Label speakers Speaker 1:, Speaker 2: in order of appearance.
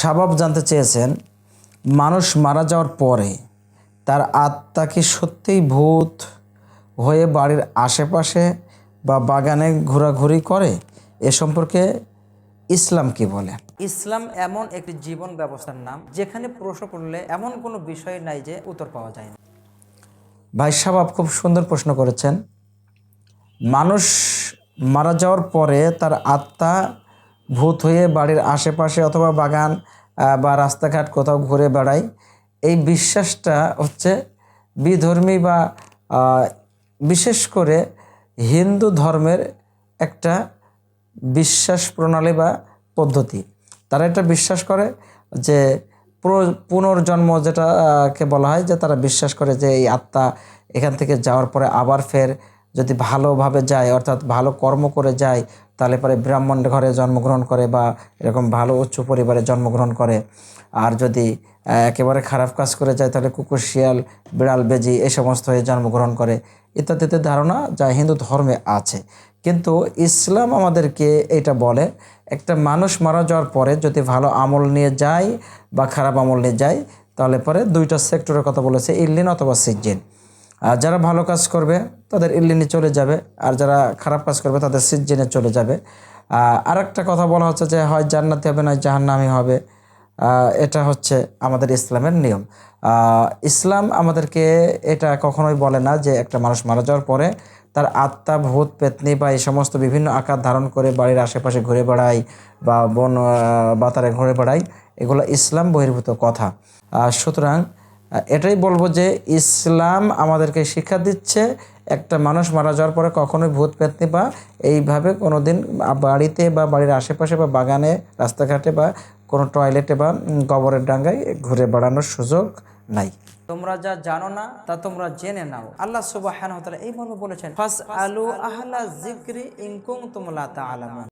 Speaker 1: শাবাব জানতে চেয়েছেন মানুষ মারা যাওয়ার পরে তার আত্মা কি সত্যিই ভূত হয়ে বাড়ির আশেপাশে বা বাগানে ঘোরাঘুরি করে? এ সম্পর্কে ইসলাম কি বলে?
Speaker 2: ইসলাম এমন একটি জীবন ব্যবস্থার নাম যেখানে প্রশ্ন করলে এমন কোনো বিষয় নাই যে উত্তর পাওয়া যায় না।
Speaker 1: ভাই সাবাব খুব সুন্দর প্রশ্ন করেছেন মানুষ মারা যাওয়ার পরে তার আত্মা ভূত হয়ে বাড়ির আশেপাশে অথবা বাগান বা রাস্তাঘাট কোথাও ঘুরে বেড়ায়। এই বিশ্বাসটা হচ্ছে বিধর্মী বা বিশেষ করে হিন্দু ধর্মের একটা বিশ্বাস প্রণালী বা পদ্ধতি। তারা এটা বিশ্বাস করে যে পুনর্জন্ম যেটাকে বলা হয় যে তারা বিশ্বাস করে যে এই আত্মা এখান থেকে যাওয়ার পরে আবার ফের যদি ভালোভাবে যায়, অর্থাৎ ভালো কর্ম করে যায়, তাহলে পরে ব্রাহ্মণ ঘরে জন্মগ্রহণ করে বা এরকম ভালো উচ্চ পরিবারে জন্মগ্রহণ করে। আর যদি একেবারে খারাপ কাজ করে যায়, তাহলে কুকুর, শিয়াল, বিড়াল, বেজি এই সমস্ত হয়ে জন্মগ্রহণ করে। ইত্যাদিতে ধারণা যা হিন্দু ধর্মে আছে। কিন্তু ইসলাম আমাদেরকে এটা বলে, একটা মানুষ মারা যাওয়ার পরে যদি ভালো আমল নিয়ে যায় বা খারাপ আমল নিয়ে যায়, তাহলে পরে দুইটা সেক্টরের কথা বলেছে, ইল্লিন অথবা সিজ্জিন। আর যারা ভালো কাজ করবে, তাদের ইল্লিনে চলে যাবে। আর যারা খারাপ কাজ করবে, তাদের সিজ্জিনে চলে যাবে। আর একটা কথা বলা হচ্ছে যে, হয় জান্নাতি হবে, নয় জাহান্নামি হবে। এটা হচ্ছে আমাদের ইসলামের নিয়ম। ইসলাম আমাদেরকে এটা কখনোই বলে না যে, একটা মানুষ মারা যাওয়ার পরে তার আত্মা, ভূত, পেতনি বা এই সমস্ত বিভিন্ন আকার ধারণ করে বাড়ির আশেপাশে ঘুরে বেড়ায় বা বন বাতারে ঘুরে বেড়ায়, এগুলো ইসলাম বহির্ভূত কথা। সুতরাং এটাই বলব যে ইসলাম আমাদেরকে শিক্ষা দিচ্ছে, একটা মানুষ মারা যাওয়ার পরে কখনোই ভূত পেতনি বা এইভাবে কোনোদিন বাড়িতে বা বাড়ির আশেপাশে বা বাগানে, রাস্তাঘাটে বা কোনো টয়লেটে বা কবরের ডাঙ্গায় ঘুরে বেড়ানোর সুযোগ নাই।
Speaker 2: তোমরা যা জানো না, তা তোমরা জেনে নাও। আল্লাহ ওয়া এই মর্মে বলেছেন ফাস আলু আহলা যিকরি ইন কুনতুম লা তা'লামুন